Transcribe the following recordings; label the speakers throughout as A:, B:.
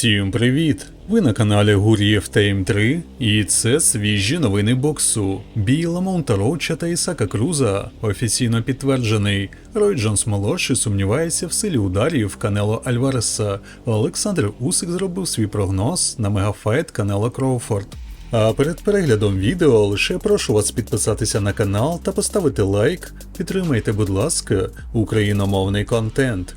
A: Всім привіт! Ви на каналі Гур'єв Тейм 3 і це свіжі новини боксу. Бій Ламонта Роуча та Ісака Круза офіційно підтверджений. Рой Джонс молодший сумнівається в силі ударів Канело Альвареса. Олександр Усик зробив свій прогноз на мегафайт Канело Кроуфорд. А перед переглядом відео лише прошу вас підписатися на канал та поставити лайк. Підтримайте, будь ласка, україномовний контент.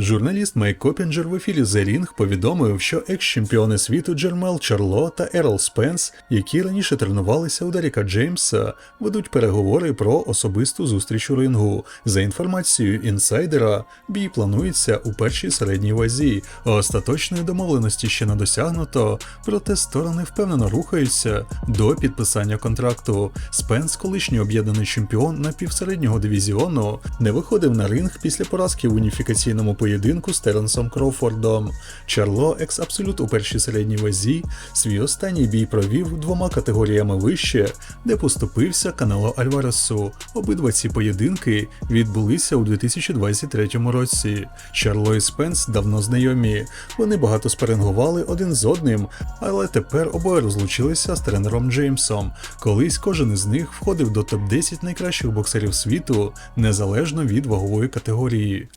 A: Журналіст Майк Копінджер в ефірі The Ring повідомив, що екс-чемпіони світу Джермел Чарло та Ерл Спенс, які раніше тренувалися у Даріка Джеймса, ведуть переговори про особисту зустріч у рингу. За інформацією інсайдера, бій планується у першій середній вазі, а остаточної домовленості ще не досягнуто, проте сторони впевнено рухаються до підписання контракту. Спенс, колишній об'єднаний чемпіон напівсереднього дивізіону, не виходив на ринг після поразки в уніфікаційному поєдинку з Теренсом Кроуфордом. Чарло, екс-абсолют у першій середній вазі, свій останній бій провів двома категоріями вище, де поступився Канело Альваресу. Обидва ці поєдинки відбулися у 2023 році. Чарло і Спенс давно знайомі. Вони багато спарингували один з одним, але тепер обоє розлучилися з тренером Джеймсом. Колись кожен із них входив до топ-10 найкращих боксерів світу незалежно від вагової категорії.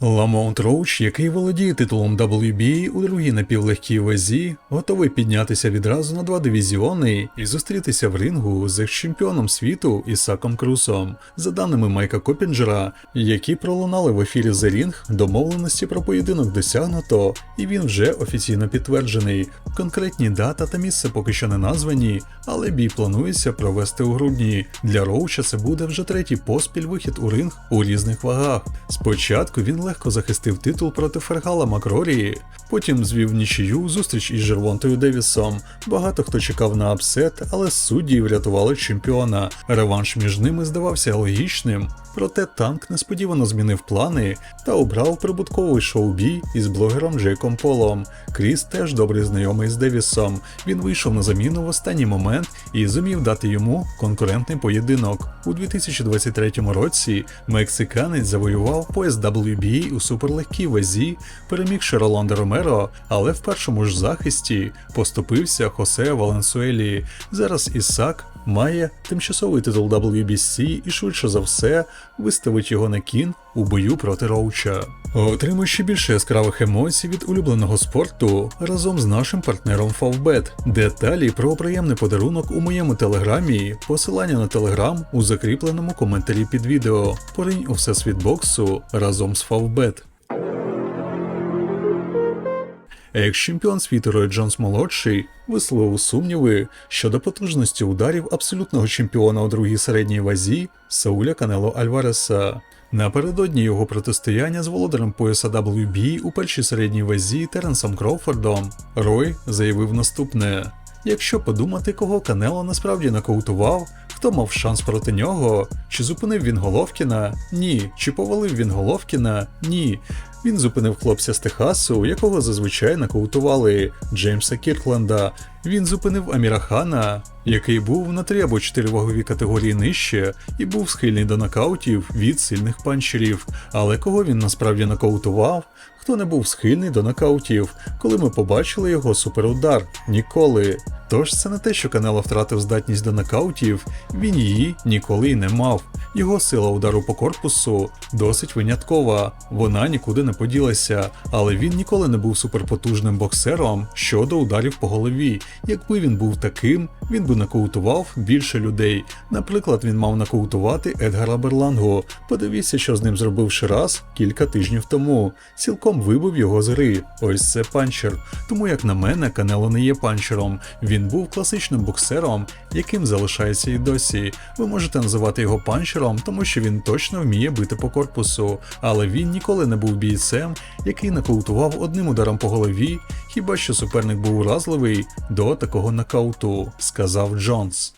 A: Ламонт Роуч, який володіє титулом WBA у другій напівлегкій вазі, готовий піднятися відразу на два дивізіони і зустрітися в рингу з екс-чемпіоном світу Ісаком Крусом. За даними Майка Копінджера, які пролунали в ефірі The Ring, домовленості про поєдинок досягнуто, і він вже офіційно підтверджений. Конкретні дата та місце поки що не названі, але бій планується провести у грудні. Для Роуча це буде вже третій поспіль вихід у ринг у різних вагах. Спочатку він легко захистив титул проти Фергала Макрорії, потім звів нічию зустріч із Жервонтою Девісом. Багато хто чекав на апсет, але судді врятували чемпіона. Реванш між ними здавався логічним. Проте танк несподівано змінив плани та обрав прибутковий шоу-бій із блогером Джейком Полом. Кріс теж добрий знайомий з Девісом. Він вийшов на заміну в останній момент і зумів дати йому конкурентний поєдинок. У 2023 році мексиканець завоював пояс WBA у суперлегкій вазі, переміг Роланда Ромеро, але в першому ж захисті поступився Хосе Валенсуелі. Зараз Ісак має тимчасовий титул WBC і швидше за все виставить його на кін у бою проти Роуча. Отримуй ще більше яскравих емоцій від улюбленого спорту разом з нашим партнером Favbet. Деталі про приємний подарунок у моєму телеграмі, посилання на телеграм у закріпленому коментарі під відео. Поринь у всесвіт боксу разом з Favbet. Екс-чемпіон світу Рой Джонс молодший висловив сумніви щодо потужності ударів абсолютного чемпіона у другій середній вазі Сауля Канело Альвареса. Напередодні його протистояння з володарем пояса WB у першій середній вазі Теренсом Кроуфордом Рой заявив наступне: якщо подумати, кого Канело насправді нокаутував, хто мав шанс проти нього, чи зупинив він Головкіна? Ні. Чи повалив він Головкіна? Ні. Він зупинив хлопця з Техасу, якого зазвичай нокаутували Джеймса Кіркленда. Він зупинив Аміра Хана, який був на 3 або 4 вагові категорії нижче і був схильний до нокаутів від сильних панчерів. Але кого він насправді нокаутував? Хто не був схильний до нокаутів, коли ми побачили його суперудар? Ніколи. Тож це не те, що Канело втратив здатність до нокаутів, він її ніколи й не мав. Його сила удару по корпусу досить виняткова, вона нікуди не поділася, але він ніколи не був суперпотужним боксером щодо ударів по голові. Якби він був таким, він би нокаутував більше людей. Наприклад, він мав нокаутувати Едгара Берлангу. Подивіться, що з ним зробив Шираз кілька тижнів тому. Цілком вибив його з гри. Ось це панчер. Тому, як на мене, Канело не є панчером. Він був класичним боксером, яким залишається і досі. Ви можете називати його панчером, тому що він точно вміє бити по корпусу, але він ніколи не був бійцем, який нокаутував одним ударом по голові, хіба що суперник був уразливий до такого нокауту, сказав Джонс.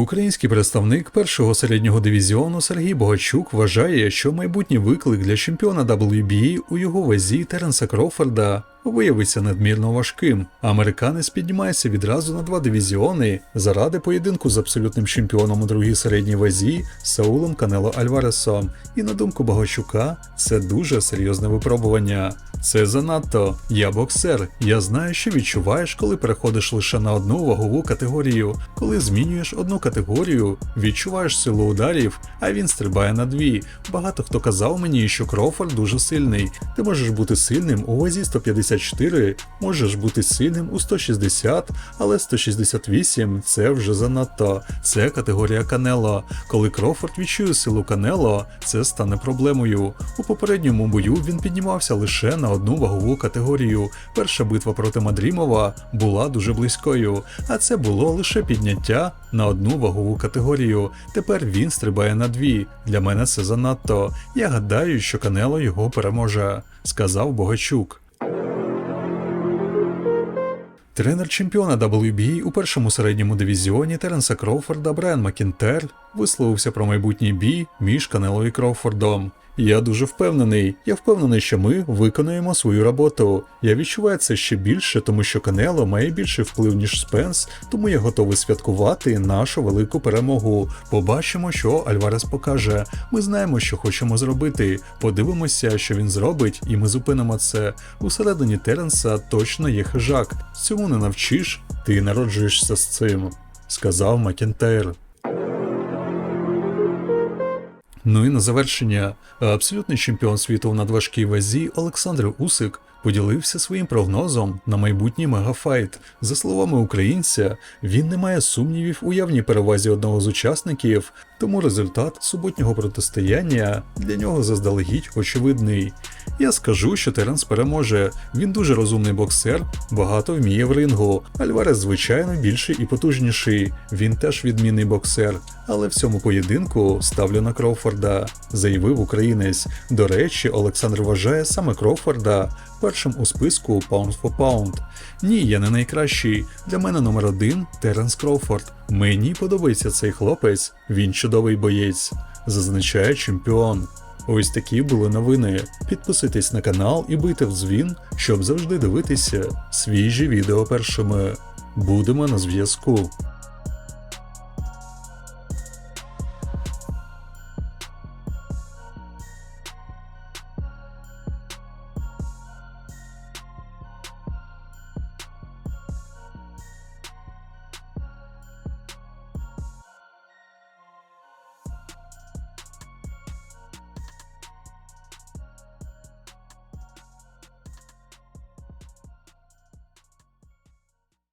A: Український представник першого середнього дивізіону Сергій Богачук вважає, що майбутній виклик для чемпіона WBA у його вазі Теренса Кроуфорда виявився надмірно важким. Американець піднімається відразу на два дивізіони заради поєдинку з абсолютним чемпіоном у другій середній вазі Саулом Канело Альваресом. І на думку Багачука, це дуже серйозне випробування. Це занадто. Я боксер. Я знаю, що відчуваєш, коли переходиш лише на одну вагову категорію. Коли змінюєш одну категорію, відчуваєш силу ударів, а він стрибає на дві. Багато хто казав мені, що Кроуфорд дуже сильний. Ти можеш бути сильним у вазі 154, можеш бути сильним у 160, але 168 це вже занадто. Це категорія Канело. Коли Кроуфорд відчує силу Канело, це стане проблемою. У попередньому бою він піднімався лише на одну вагову категорію. Перша битва проти Мадрімова була дуже близькою, а це було лише підняття на одну вагову категорію. Тепер він стрибає на дві. Для мене це занадто. Я гадаю, що Канело його переможе, сказав Богачук. Тренер чемпіона WBA у першому середньому дивізіоні Теренса Кроуфорда Брайан Макінтер висловився про майбутній бій між Канело і Кроуфордом. Я дуже впевнений. Я впевнений, що ми виконуємо свою роботу. Я відчуваю це ще більше, тому що Канело має більший вплив, ніж Спенс, тому я готовий святкувати нашу велику перемогу. Побачимо, що Альварес покаже. Ми знаємо, що хочемо зробити. Подивимося, що він зробить, і ми зупинимо це. Усередині Теренса точно є хижак. Цьому не навчиш, ти народжуєшся з цим, сказав Макентайр. Ну і на завершення, абсолютний чемпіон світу в надважкій вазі Олександр Усик поділився своїм прогнозом на майбутній мегафайт. За словами українця, він не має сумнівів у явній перевазі одного з учасників, тому результат суботнього протистояння для нього заздалегідь очевидний. Я скажу, що Теренс переможе. Він дуже розумний боксер, багато вміє в рингу. Альварес, звичайно, більший і потужніший. Він теж відмінний боксер. Але в цьому поєдинку ставлю на Кроуфорда, заявив українець. До речі, Олександр вважає саме Кроуфорда першим у списку Pound for Pound. Ні, я не найкращий. Для мене номер один Теренс Кроуфорд. Мені подобається цей хлопець, він чудовий боєць, зазначає чемпіон. Ось такі були новини. Підписуйтесь на канал і бийте в дзвін, щоб завжди дивитися свіжі відео першими. Будемо на зв'язку.